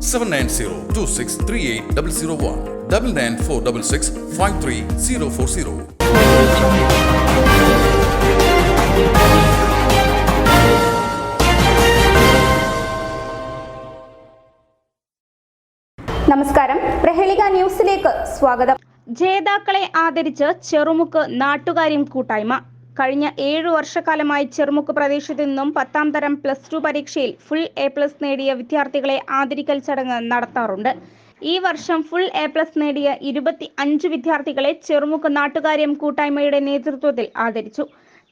Seven nine zero two six three eight double zero one double nine four double six five three zero four zero നമസ്കാരം. പ്രഹേളിക ന്യൂസിലേക്ക് സ്വാഗതം. ജേതാക്കളെ ആദരിച്ച് ചെറുമുക്ക് നാട്ടുകാരിയും കൂട്ടായ്മ. കഴിഞ്ഞ ഏഴു വർഷക്കാലമായി ചെറുമുക്ക് പ്രദേശത്തു നിന്നും പത്താം തരം പ്ലസ് ടു പരീക്ഷയിൽ ഫുൾ എ പ്ലസ് നേടിയ വിദ്യാർത്ഥികളെ ആദരിക്കൽ ചടങ്ങ് നടത്താറുണ്ട്. ഈ വർഷം ഫുൾ എ പ്ലസ് നേടിയ ഇരുപത്തി അഞ്ച് വിദ്യാർത്ഥികളെ ചെറുമുക്ക് നാട്ടുകാര്യം കൂട്ടായ്മയുടെ നേതൃത്വത്തിൽ ആദരിച്ചു.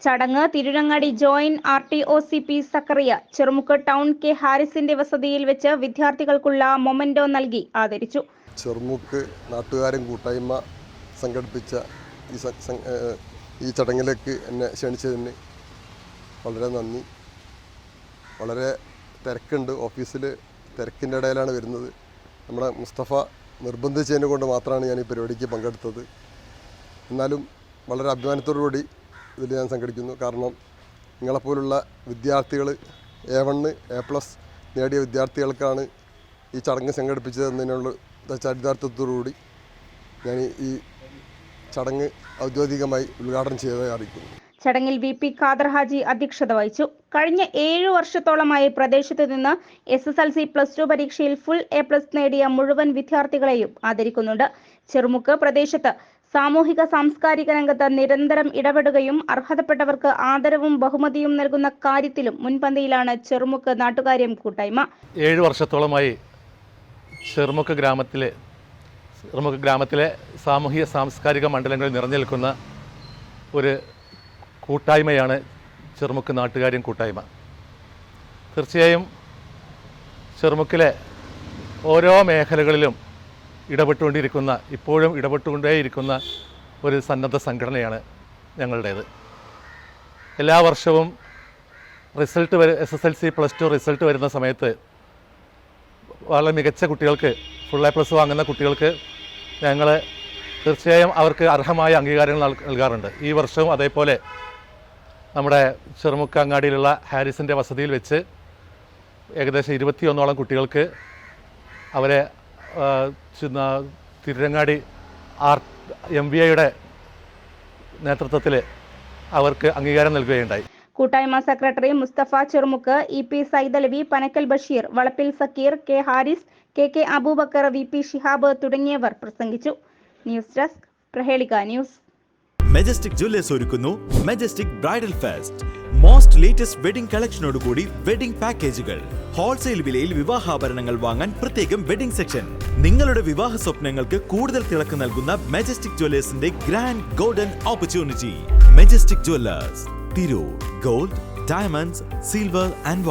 ചടങ്ങ് Tirurangadi joint R T O C P Zakariya Cherumukku town K ഹാരിസിന്റെ വസതിയിൽ വെച്ച് വിദ്യാർത്ഥികൾക്കുള്ള മൊമെന്റോ നൽകി ആദരിച്ചു. ചെറുമുക്ക് നാട്ടുകാരൻ കൂട്ടായ്മ സംഘടിപ്പിച്ച ഈ ഈ ചടങ്ങിലേക്ക് എന്നെ ക്ഷണിച്ചതിന് വളരെ നന്ദി. വളരെ തിരക്കുണ്ട്. ഓഫീസിൽ തിരക്കിന്റെ ഇടയിലാണ് വരുന്നത്. നമ്മുടെ മുസ്തഫ നിർബന്ധിച്ചതിനെ കൊണ്ട് മാത്രമാണ് ഞാൻ ഈ പരിപാടിക്ക് പങ്കെടുത്തത്. എന്നാലും വളരെ അഭിമാനത്തോടു കൂടി ഇതിൽ ഞാൻ സംഘടിക്കുന്നു. കാരണം നിങ്ങളെപ്പോലുള്ള വിദ്യാർത്ഥികൾ എ വണ്ണ് എ പ്ലസ് നേടിയ വിദ്യാർത്ഥികൾക്കാണ് ഈ ചടങ്ങ് സംഘടിപ്പിച്ചതെന്നതിനുള്ള ചരിതാർത്ഥത്തോടുകൂടി ഞാൻ ഈ ചടങ്ങ് ഔദ്യോഗികമായി ഉദ്ഘാടനം ചെയ്തതായി അറിയിക്കുന്നു. ചടങ്ങിൽ വി പി ഖാദർ ഹാജി അധ്യക്ഷത വഹിച്ചു. കഴിഞ്ഞ ഏഴു വർഷത്തോളമായി പ്രദേശത്ത് നിന്ന് S S L C plus two പരീക്ഷയിൽ ഫുൾ എ പ്ലസ് നേടിയ മുഴുവൻ വിദ്യാർത്ഥികളെയും ആദരിക്കുന്നുണ്ട്. ചെറുമുക്ക് പ്രദേശത്ത് സാമൂഹിക സാംസ്കാരിക രംഗത്ത് നിരന്തരം ഇടപെടുകയും അർഹതപ്പെട്ടവർക്ക് ആദരവും ബഹുമതിയും നൽകുന്ന കാര്യത്തിലും മുൻപന്തിയിലാണ് ചെറുമുക്ക് നാട്ടുകാര്യം കൂട്ടായ്മ. ഏഴു വർഷത്തോളമായി ചെറുമുക്ക് ഗ്രാമത്തിലെ ചെറുമുക്ക് ഗ്രാമത്തിലെ സാമൂഹിക സാംസ്കാരിക മണ്ഡലങ്ങളിൽ നിറഞ്ഞു നിൽക്കുന്ന ഒരു കൂട്ടായ്മയാണ് ചെറുമുക്ക് നാട്ടുകാരും കൂട്ടായ്മ. തീർച്ചയായും ചെറുമുക്കിലെ ഓരോ മേഖലകളിലും ഇടപെട്ടുകൊണ്ടിരിക്കുന്ന ഇപ്പോഴും ഇടപെട്ടുകൊണ്ടേയിരിക്കുന്ന ഒരു സന്നദ്ധ സംഘടനയാണ് ഞങ്ങളുടേത്. എല്ലാ വർഷവും റിസൾട്ട് വരെ S S L C plus two result വരുന്ന സമയത്ത് വളരെ മികച്ച കുട്ടികൾക്ക് ഫുൾ എ പ്ലസ് വാങ്ങുന്ന കുട്ടികൾക്ക് ഞങ്ങൾ തീർച്ചയായും അവർക്ക് അർഹമായ അംഗീകാരങ്ങൾ നൽ- നൽകാറുണ്ട്. ഈ വർഷവും അതേപോലെ നമ്മുടെ ചെറുമുക്ക് അങ്ങാടിയിലുള്ള ഹാരിസിന്റെ വസതിയിൽ വെച്ച് ഏകദേശം ഇരുപത്തിയൊന്നോളം കുട്ടികൾക്ക് അവരെ തിരുരങ്ങാടി ആർ എം വി ഐയുടെ നേതൃത്വത്തിൽ അവർക്ക് അംഗീകാരം നൽകുകയുണ്ടായി. കൂട്ടായ്മ secretary Musthafa Cherumukku E P Saidalavi Panakkal Basheer Valappil Sakeer K Haris K K Aboobacker V P Shihab തുടങ്ങിയവർ പ്രസംഗിച്ചു. News desk Prahelika news. Majestic jewellers ഒരുക്കുന്നു Majestic bridal fest most latest wedding കളക്ഷനോടുകൂടി wedding പാക്കേജുകൾ wholesale വിലയിൽ വിവാഹാഭരണങ്ങൾ വാങ്ങാൻ പ്രത്യേകം wedding section നിങ്ങളുടെ വിവാഹ സ്വപ്നങ്ങൾക്ക് കൂടുതൽ തിളക്കം നൽകുന്ന Majestic ജ്വല്ലേഴ്സിന്റെ grand golden opportunity Majestic jewellers Tirur. Gold, diamonds, silver and